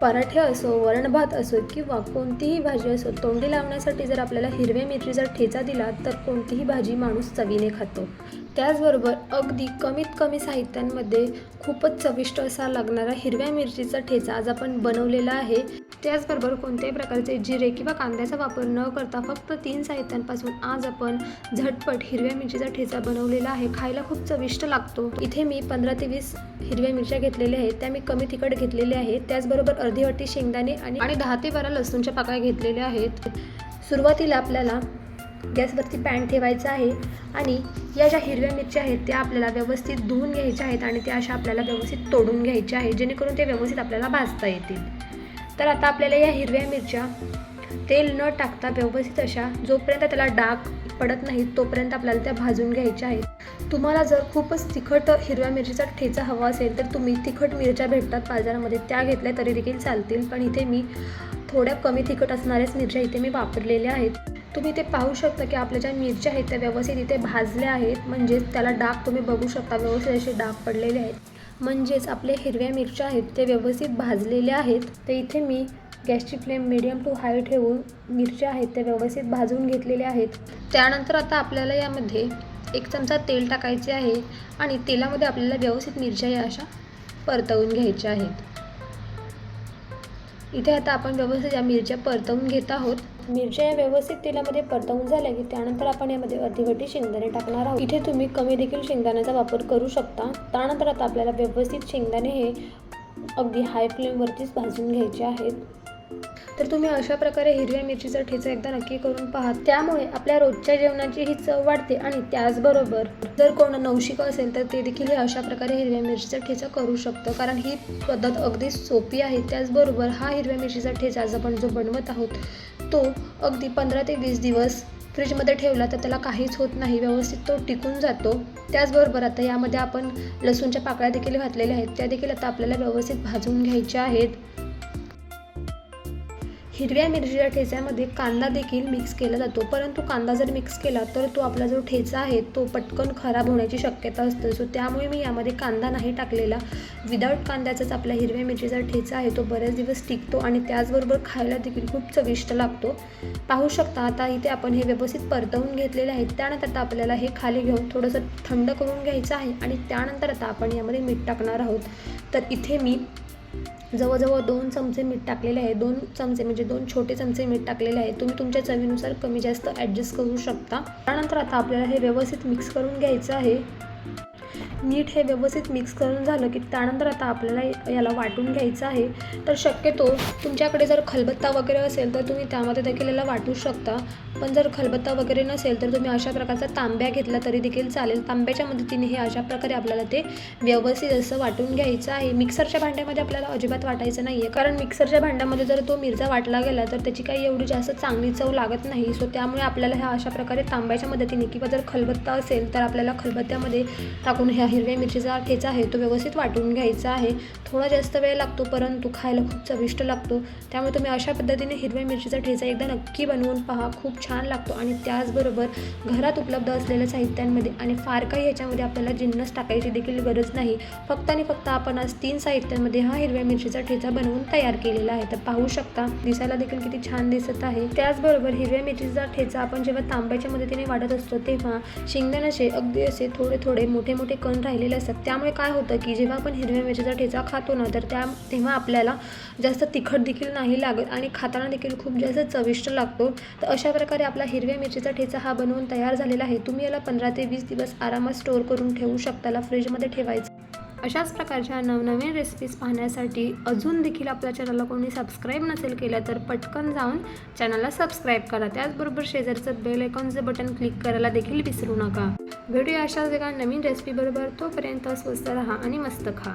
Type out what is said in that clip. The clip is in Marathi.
पराठे असो वरणभात असो किंवा कोणतीही भाजी असो तोंडी लावण्यासाठी जर आपल्याला हिरव्या मिरचीचा ठेचा दिला तर कोणतीही भाजी माणूस चवीने खातो. त्याचबरोबर अगदी कमीत कमी साहित्यांमध्ये खूपच चविष्ट असा लागणारा हिरव्या मिरचीचा ठेचा आज आपण बनवलेला आहे. त्याचबरोबर कोणत्याही प्रकारचे जिरे किंवा कांद्याचा वापर न करता फक्त तीन साहित्यांपासून आज आपण झटपट हिरव्या मिरचीचा ठेचा बनवलेला आहे. खायला खूप चविष्ट लागतो. इथे मी पंधरा ते वीस हिरव्या मिरच्या घेतलेल्या आहेत. त्या मी कमी तिखट घेतलेल्या आहेत. त्याचबरोबर अर्धी वाटी शेंगदाणे आणि आणि दहा ते बारा लसूणच्या पाकळ्या घेतलेल्या आहेत. सुरुवातीला आपल्याला गॅसवरती पॅन ठेवायचा आहे आणि या ज्या हिरव्या मिरच्या आहेत त्या आपल्याला व्यवस्थित धुवून घ्यायच्या आहेत आणि त्या अशा आपल्याला व्यवस्थित तोडून घ्यायच्या आहेत जेणेकरून ते व्यवस्थित आपल्याला भाजता येतील. तर आता आपल्याला या हिरव्या मिरच्या तेल न टाकता व्यवस्थित अशा जोपर्यंत त्याला डाग पडत नाहीत तोपर्यंत आपल्याला त्या भाजून घ्यायच्या आहेत. तुम्हाला जर खूपच तिखट हिरव्या मिरचीचा ठेचा हवा असेल तर तुम्ही तिखट मिरच्या भेटतात बाजारामध्ये. त्या घेतल्या तरी देखील चालतील पण इथे मी थोड्या कमी तिखट असणाऱ्याच मिरच्या इथे मी वापरलेल्या आहेत. तुम्ही ते पाहू शकता की आपल्या ज्या मिरच्या आहेत त्या व्यवस्थित इथे भाजल्या आहेत. म्हणजेच त्याला डाग तुम्ही बघू शकता व्यवस्थित असे डाग पडलेले आहेत. म्हणजेच आपल्या हिरव्या मिरच्या आहेत ते व्यवस्थित भाजलेल्या आहेत. तर इथे मी गॅसची फ्लेम मिडियम टू हाय ठेवून मिरच्या आहेत त्या व्यवस्थित भाजून घेतलेल्या आहेत. त्यानंतर आता आपल्याला यामध्ये एक चमचा तेल टाकायचे आहे आणि तेलामध्ये आपल्याला व्यवस्थित मिरच्या या अशा परतवून घ्यायच्या आहेत. इथे आता आपण व्यवस्थित या मिरच्या परतवून घेत आहोत. मिरच्या या व्यवस्थित तेलामध्ये परतवून झाल्या की त्यानंतर आपण यामध्ये अर्धीवटी शेंगदाणे टाकणार आहोत. इथे तुम्ही कमी देखील शेंगदाण्याचा वापर करू शकता. त्यानंतर आता आपल्याला व्यवस्थित शेंगदाणे हे अगदी हाय फ्लेमवरतीच भाजून घ्यायचे आहेत. तर तुम्ही अशा प्रकारे हिरव्या मिरचीचा ठेचा एकदा नक्की करून पहा. त्यामुळे आपल्या रोजच्या जेवणाची ही चव वाढते आणि त्याचबरोबर जर कोण नवशिक असेल तर ते देखील हे अशा प्रकारे हिरव्या मिरचीचा ठेचा करू शकतं. कारण ही पद्धत अगदी सोपी आहे. त्याचबरोबर हा हिरव्या मिरचीचा ठेचा आज आपण जो बनवत आहोत तो अगदी पंधरा ते वीस दिवस फ्रीजमध्ये ठेवला तर त्याला काहीच होत नाही. व्यवस्थित तो टिकून जातो. त्याचबरोबर आता यामध्ये आपण लसूणच्या पाकळ्या देखील घातलेल्या आहेत. त्या देखील आता आपल्याला व्यवस्थित भाजून घ्यायच्या आहेत. हिरव्या मिरचीच्या ठेच्यामध्ये कांदा देखील मिक्स केला जातो. परंतु कांदा जर मिक्स केला तर तो आपला जो ठेचा आहे तो पटकन खराब होण्याची शक्यता असते. सो त्यामुळे मी यामध्ये कांदा नाही टाकलेला. विदाऊट कांद्याचाच आपला हिरव्या मिरचीचा ठेचा आहे तो बरेच दिवस टिकतो आणि त्याचबरोबर खायला देखील खूप चविष्ट लागतो. पाहू शकता आता इथे आपण हे व्यवस्थित परतवून घेतलेले आहेत. त्यानंतर आता आपल्याला हे खाली घेऊन थोडंसं थंड करून घ्यायचं आहे आणि त्यानंतर आता आपण यामध्ये मीठ टाकणार आहोत. तर इथे मी जवळजवळ दोन चमचे मीठ टाकलेले आहे. दोन चमचे म्हणजे दोन छोटे चमचे मीठ टाकलेले आहे. तुम्ही तुमच्या चवीनुसार कमी जास्त ॲडजस्ट करू शकता. त्यानंतर आता आपल्याला हे व्यवस्थित मिक्स करून घ्यायचं आहे. नीट हे व्यवस्थित मिक्स करून झालं की त्यानंतर आता आपल्याला याला वाटून घ्यायचं आहे. तर शक्यतो तुमच्याकडे जर खलबत्ता वगैरे असेल तर तुम्ही त्यामध्ये देखील याला वाटू शकता. पण जर खलबत्ता वगैरे नसेल तर तुम्ही अशा प्रकारचा तांब्या घेतला तरी देखील चालेल. तांब्याच्या मदतीने हे अशा प्रकारे आपल्याला ते व्यवस्थित असं वाटून घ्यायचं आहे. मिक्सरच्या भांड्यामध्ये आपल्याला अजिबात वाटायचं नाही आहे कारण मिक्सरच्या भांड्यामध्ये जर तो मिरचा वाटला गेला तर त्याची काही एवढी जास्त चांगली चव लागत नाही. सो त्यामुळे आपल्याला ह्या अशा प्रकारे तांब्याच्या मदतीने किंवा जर खलबत्ता असेल तर आपल्याला खलबत्त्यामध्ये टाकून ह्या हिरव्या मिरचीचा ठेचा आहे तो व्यवस्थित वाटून घ्यायचा आहे. थोडा जास्त वेळ लागतो परंतु खायला खूप चविष्ट लागतो. त्यामुळे तुम्ही अशा पद्धतीने हिरव्या मिरचीचा ठेचा एकदा नक्की बनवून पहा खूप छान लागतो आणि त्याचबरोबर घरात उपलब्ध असलेल्या साहित्यांमध्ये आणि फार काही ह्याच्यामध्ये आपल्याला जिन्नस टाकायची देखील गरज नाही. फक्त आणि फक्त आपण आज तीन साहित्यांमध्ये हा हिरव्या मिरचीचा ठेचा बनवून तयार केलेला आहे. तर पाहू शकता दिसायला देखील किती छान दिसत आहे. त्याचबरोबर हिरव्या मिरचीचा ठेचा आपण जेव्हा तांब्याच्या मदतीने वाढत असतो तेव्हा शेंगदाण्याचे अगदी असे थोडे थोडे मोठे मोठे कण राहिलेले असतात. त्यामुळे काय होतं की जेव्हा आपण हिरव्या मिरचीचा ठेचा खातो ना तर त्या तेव्हा आपल्याला जास्त तिखट देखील नाही लागत आणि खाताना देखील खूप जास्त चविष्ट लागतो. तर अशा प्रकारे आपला हिरव्या मिरचीचा ठेचा हा बनवून तयार झालेला आहे. तुम्ही याला पंधरा ते वीस दिवस आरामात स्टोअर करून ठेवू शकता. फ्रीजमध्ये ठेवायचं. अशाच प्रकारच्या नवनवीन रेसिपीज पाहण्यासाठी अजून देखील आपल्या चॅनलला कोणी सबस्क्राईब नसेल केलं तर पटकन जाऊन चॅनलला सबस्क्राईब करा. त्याचबरोबर शेजारचं बेल आयकॉनचं बटन क्लिक करायला देखील विसरू नका. भेटूया अशाच एका नवीन रेसिपीबरोबर तोपर्यंत स्वस्त राहा आणि मस्त खा.